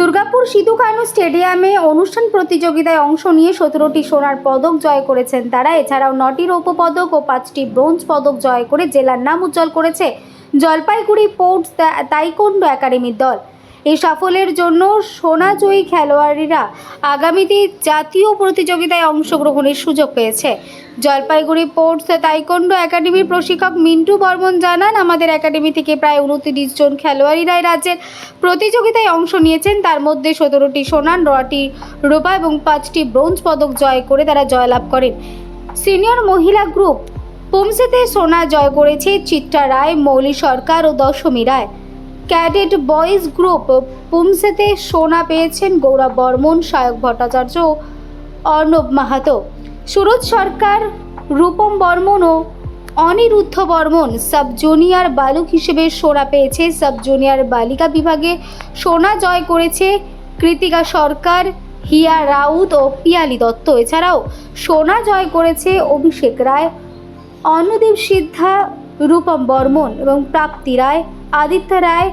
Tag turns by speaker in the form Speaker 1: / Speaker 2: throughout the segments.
Speaker 1: দুর্গাপুর সিধু কানু স্টেডিয়ামে অনুষ্ঠান প্রতিযোগিতায় অংশ নিয়ে সতেরোটি সোনার পদক জয় করেছেন তারা। এছাড়াও নটি রৌপ্য পদক ও পাঁচটি ব্রোঞ্জ পদক জয় করে জেলার নাম উজ্জ্বল করেছে জলপাইগুড়ি পোর্টস তাইকোন্ডো একাডেমির দল। এই সাফল্যের জন্য সোনাজয়ী খেলোয়াড়িরা আগামীতে জাতীয় প্রতিযোগিতায় অংশগ্রহণের সুযোগ পেয়েছে। জলপাইগুড়ি পোর্টস তাইকোন্ডো একাডেমির প্রশিক্ষক মিন্টু বর্মন জানান, আমাদের একাডেমি থেকে প্রায় উনত্রিশ জন খেলোয়াড়িরা রাজ্যের প্রতিযোগিতায় অংশ নিয়েছেন। তার মধ্যে সতেরোটি সোনা নটি রূপা এবং পাঁচটি ব্রোঞ্জ পদক জয় করে তারা জয়লাভ করেন। সিনিয়র মহিলা গ্রুপ, পুমসেতে সোনা জয় করেছে চিত্রা রায়, মৌলি সরকার ও Dashami Roy. Cadet boys group পুমসেতে সোনা পেয়েছেন গৌরব বর্মন, সায়ক ভট্টাচার্য, অর্ণব মাহাতো। সুরজ সরকার, রূপম বর্মন ও অনিরুদ্ধ বর্মন সাব জুনিয়র বালক হিসেবে সোনা পেয়েছে। সাব জুনিয়র বালিকা বিভাগে সোনা জয় করেছে কৃতিকা সরকার, হিয়া রাউত ও পিয়ালি দত্ত। এছাড়াও সোনা জয় করেছে অভিষেক রায় অন্নদেব সিদ্ধা, রূপম বর্মন এবং প্রাপ্তি রায়, আদিত্য রায়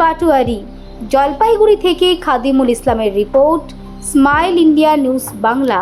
Speaker 1: পাটুয়ারি জলপাইগুড়ি থেকে খাদিমুল ইসলামের report smile India news Bangla.